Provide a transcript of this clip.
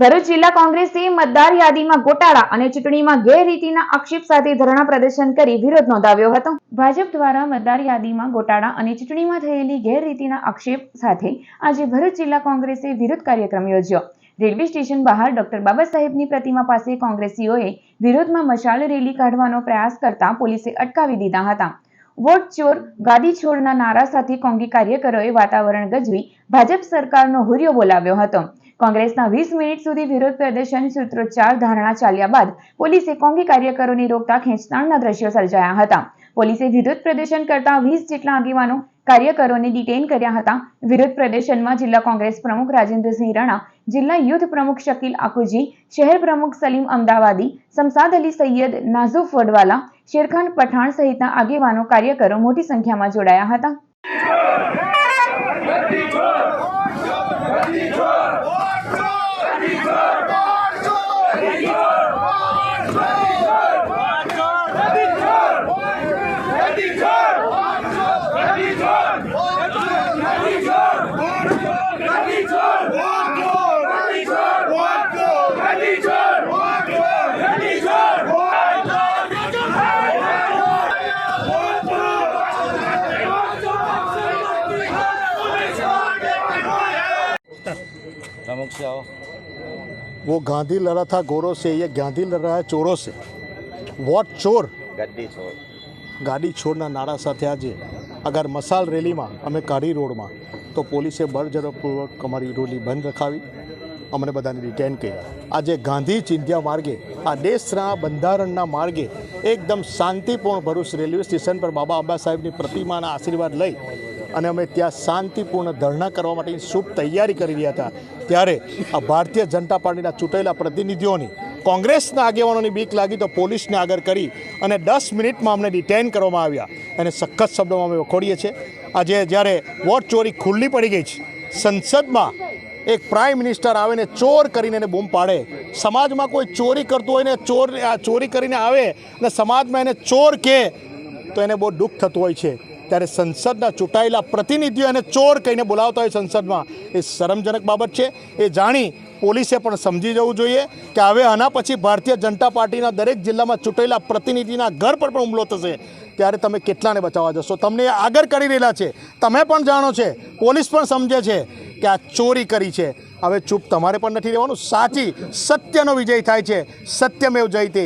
ભરૂચ જિલ્લા કોંગ્રેસે મતદાર યાદીમાં ગોટાળા અને ચૂંટણીમાં ગેરરીતિના આક્ષેપ સાથે ધરણા પ્રદર્શન કરી વિરોધ નોંધાવ્યો હતો. ભાજપ દ્વારા મતદાર યાદીમાં ગોટાળા અને ચૂંટણીમાં થયેલી ગેરરીતિના આક્ષેપ સાથે આજે ભરૂચ જિલ્લા કોંગ્રેસે વિરોધ કાર્યક્રમ યોજ્યો. રેલવે સ્ટેશન બહાર ડોક્ટર બાબા સાહેબની પ્રતિમા પાસે કોંગ્રેસીઓએ વિરોધમાં મશાલ રેલી કાઢવાનો પ્રયાસ કરતા પોલીસે અટકાવી દીધા હતા. વોટ ચોર, ગાદી છોડના નારા સાથે કોંગી કાર્યકરોએ વાતાવરણ ગજવી ભાજપ સરકારનો હુર્યો બોલાવ્યો હતો. કોંગ્રેસના વીસ મિનિટ સુધી વિરોધ પ્રદર્શન સૂત્રોચ્ચાર ધારણા ચાલ્યા બાદ પોલીસે કોંગી કાર્યકરોને રોકતા ખેંચતાણના દ્રશ્યો સર્જાયા હતા પોલીસે વિરોધ પ્રદર્શન કરતા વીસ જેટલા આગેવાનો કાર્યકરોને ડિટેઇન કર્યા હતા વિરોધ પ્રદર્શનમાં જિલ્લા કોંગ્રેસ પ્રમુખ રાજેન્દ્રસિંહ રાણા જિલ્લા યુથ પ્રમુખ શકીલ આકુજી શહેર પ્રમુખ સલીમ અમદાવાદી સમસાદ અલી સૈયદ નાઝુફ વડવાલા શેરખાન પઠાણ સહિતના આગેવાનો કાર્યકરો મોટી સંખ્યામાં જોડાયા હતા प्रमुख से आओ वो गांधी लड़ा था गोरों से ये गांधी लड़ रहा है ચોરો से વોટ ચોર गड्डी छोड़ ગાડી છોડના નારા સાથે આજે અગર મસાલ રેલીમાં અમે કાઢી રોડમાં તો પોલીસે બળજબરીપૂર્વક અમારી રેલી બંધ રખાવી અમને બધાને ડિટેન કર્યા આજે ગાંધી ચિંધ્યા માર્ગે આ દેશના બંધારણના માર્ગે એકદમ શાંતિપૂર્ણ ભરૂચ રેલવે સ્ટેશન પર બાબા આંબા સાહેબની પ્રતિમાના આશીર્વાદ લઈ અને અમે ત્યાં શાંતિપૂર્ણ ધરણા કરવા માટેની શુભ તૈયારી કરી રહ્યા હતા. ત્યારે આ ભારતીય જનતા પાર્ટીના ચૂંટાયેલા પ્રતિનિધિઓની કોંગ્રેસના આગેવાનોની બીક લાગી તો પોલીસને આગળ કરી અને દસ મિનિટમાં અમને ડિટેન કરવામાં આવ્યા. અને સખત શબ્દોમાં અમે વખોડીએ છીએ. આજે જ્યારે વોટ ચોરી ખુલ્લી પડી ગઈ છે, સંસદમાં એક પ્રાઇમ મિનિસ્ટર આવે ને ચોર કરીને એને બૂમ પાડે. સમાજમાં કોઈ ચોરી કરતું હોય ને ચોર ચોરી કરીને આવે ને સમાજમાં એને ચોર કહે તો એને બહુ દુઃખ થતું હોય છે. ત્યારે સંસદના ચૂંટાયેલા પ્રતિનિધિઓ એને ચોર કહીને બોલાવતા હોય સંસદમાં. એ શરમજનક બાબત છે. એ જાણી પોલીસે પણ સમજી જવું જોઈએ કે હવે આના પછી ભારતીય જનતા પાર્ટીના દરેક જિલ્લામાં ચૂંટાયેલા પ્રતિનિધિના ઘર પર પણ હુમલો થશે. ત્યારે તમે કેટલાને બચાવવા જશો? તમને એ આગળ કરી રહેલા છે. તમે પણ જાણો છે. પોલીસ પણ સમજે છે કે આ ચોરી કરી છે. હવે ચૂપ તમારે પણ નથી રહેવાનું. સાચી સત્યનો વિજય થાય છે. સત્યમેવ જયતે